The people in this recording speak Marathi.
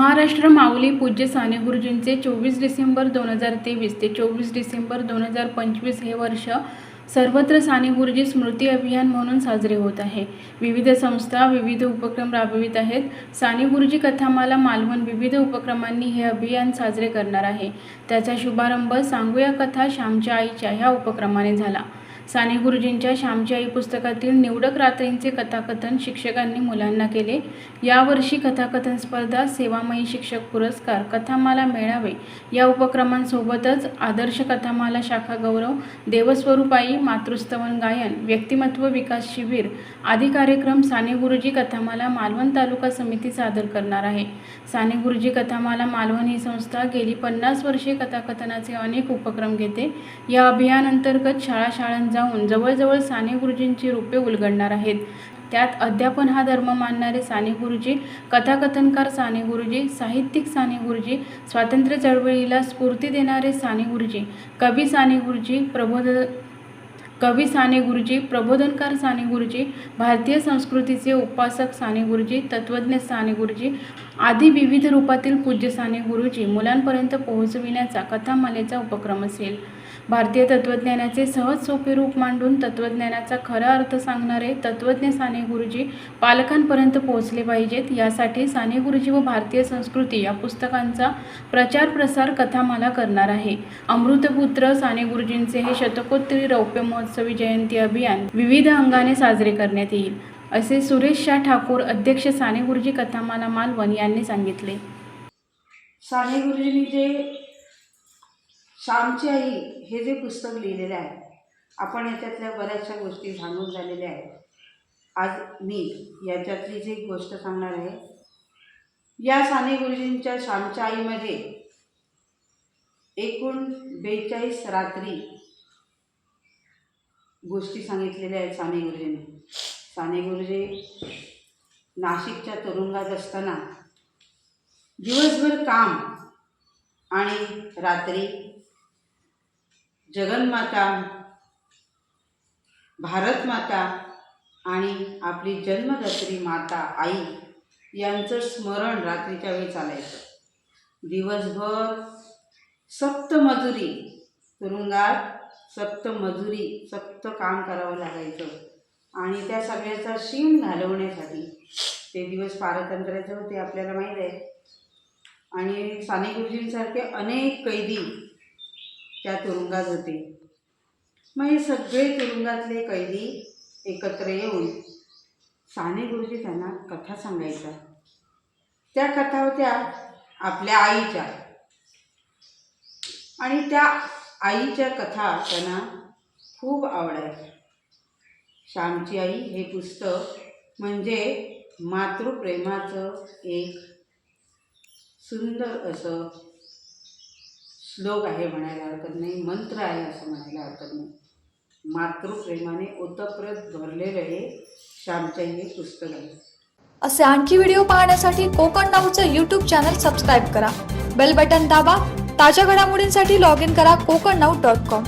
महाराष्ट्र माऊली पूज्य साने गुरुजींचे चोवीस डिसेंबर दोन हजार तेवीस ते चोवीस डिसेंबर दोन हजार पंचवीस हे वर्ष सर्वत्र साने गुरुजी स्मृती अभियान म्हणून साजरे होत आहे. विविध संस्था विविध उपक्रम राबवित आहेत. साने गुरुजी कथामाला मालवण विविध उपक्रमांनी हे अभियान साजरे करणार आहे. त्याचा शुभारंभ सांगूया कथा श्यामच्या आईच्या ह्या उपक्रमाने झाला. साने गुरुजींच्या श्यामची आई पुस्तकातील निवडक रात्रींचे कथाकथन शिक्षकांनी मुलांना केले. यावर्षी कथाकथन स्पर्धा सेवामयी शिक्षक पुरस्कार कथामाला मेळावे या उपक्रमांसोबतच आदर्श कथामाला शाखा गौरव देवस्वरूपाई मातृस्तवन गायन व्यक्तिमत्व विकास शिबिर आदी कार्यक्रम साने गुरुजी कथामाला मालवण तालुका समिती सादर करणार आहे. साने गुरुजी कथामाला मालवण ही संस्था गेली पन्नास वर्षे कथाकथनाचे अनेक उपक्रम घेते. या अभियानांतर्गत शाळा शाळांचा जाऊन जवळजवळ साने गुरुजींची रूपे उलगडणार आहेत. त्यात अध्यापन हा धर्म मानणारे साने गुरुजी कथाकथनकार साने गुरुजी साहित्यिक साने गुरुजी स्वातंत्र्य चळवळीला स्फूर्ती देणारे साने गुरुजी कवी साने गुरुजी प्रबोध कवी साने गुरुजी प्रबोधनकार साने गुरुजी भारतीय संस्कृतीचे उपासक साने गुरुजी तत्त्वज्ञ साने गुरुजी आदी विविध रूपातील पूज्य साने गुरुजी मुलांपर्यंत पोहोचविण्याचा कथामालेचा उपक्रम असेल. भारतीय तत्त्वज्ञानाचे सहज सोपे रूप मांडून तत्त्वज्ञानाचा खरा अर्थ सांगणारे तत्त्वज्ञ साने गुरुजी पालकांपर्यंत पोहोचले पाहिजेत. यासाठी साने गुरुजी व भारतीय संस्कृती या पुस्तकांचा प्रचार प्रसार कथामाला करणार आहे. अमृतपुत्र साने गुरुजींचे हे शतकोत्तरी रौप्य महोत्सवी जयंती अभियान विविध अंगाने साजरे करण्यात येईल असे सुरेश शाह ठाकूर अध्यक्ष साने गुरुजी कथामाला मालवण यांनी सांगितले. साने गुरुजींनी जे श्यामची आई हे जे पुस्तक लिहिलेलं आहे आपण याच्यातल्या बऱ्याचशा गोष्टी जाणून झालेल्या आहेत. आज मी याच्यातली जी गोष्ट सांगणार आहे या साने गुरुजींच्या श्यामच्या आईमध्ये एकूण बेचाळीस रात्री गोष्टी सांगितलेल्या आहेत साने गुरुजींनी. साने गुरुजी नाशिकच्या तुरुंगात असताना दिवसभर काम आणि रात्री जगन्माता भारतमाता आणि आपली जन्मदात्री माता आई यांचं स्मरण रात्रीच्या वेळी चालायचं. दिवसभर सप्तमजुरी तुरुंगात सप्तमजुरी सक्त काम करावं लागायचं आणि त्या सगळ्याचा शीण घालवण्यासाठी ते दिवस पारतंत्र्याचे होते आपल्याला माहीत आहे. आणि साने गुरुजींसारखे अनेक कैदी त्या तुरुंगात होते. मग हे सगळे तुरुंगातले कैदी एकत्र येऊन साने गुरुजी त्यांना कथा सांगायचा त्या कथा होत्या आपल्या आईच्या. आणि त्या आईच्या कथा त्यांना खूप आवडायच्या. श्यामची आई हे पुस्तक म्हणजे मातृप्रेमाचं एक सुंदर असं श्लोक आहे म्हणायला हरकत नाही मंत्र आहे असं म्हणायला हरकत नाही. मातृप्रेमाने ओतप्रत भरलेलं हे श्यामच्या हे पुस्तक आहे. असे आणखी व्हिडिओ पाहण्यासाठी कोकण नाऊचं यूट्यूब चॅनल सबस्क्राईब करा. बेल बटन दाबा. ताज्या घडामोडींसाठी लॉग इन करा कोकण नाऊ डॉट कॉम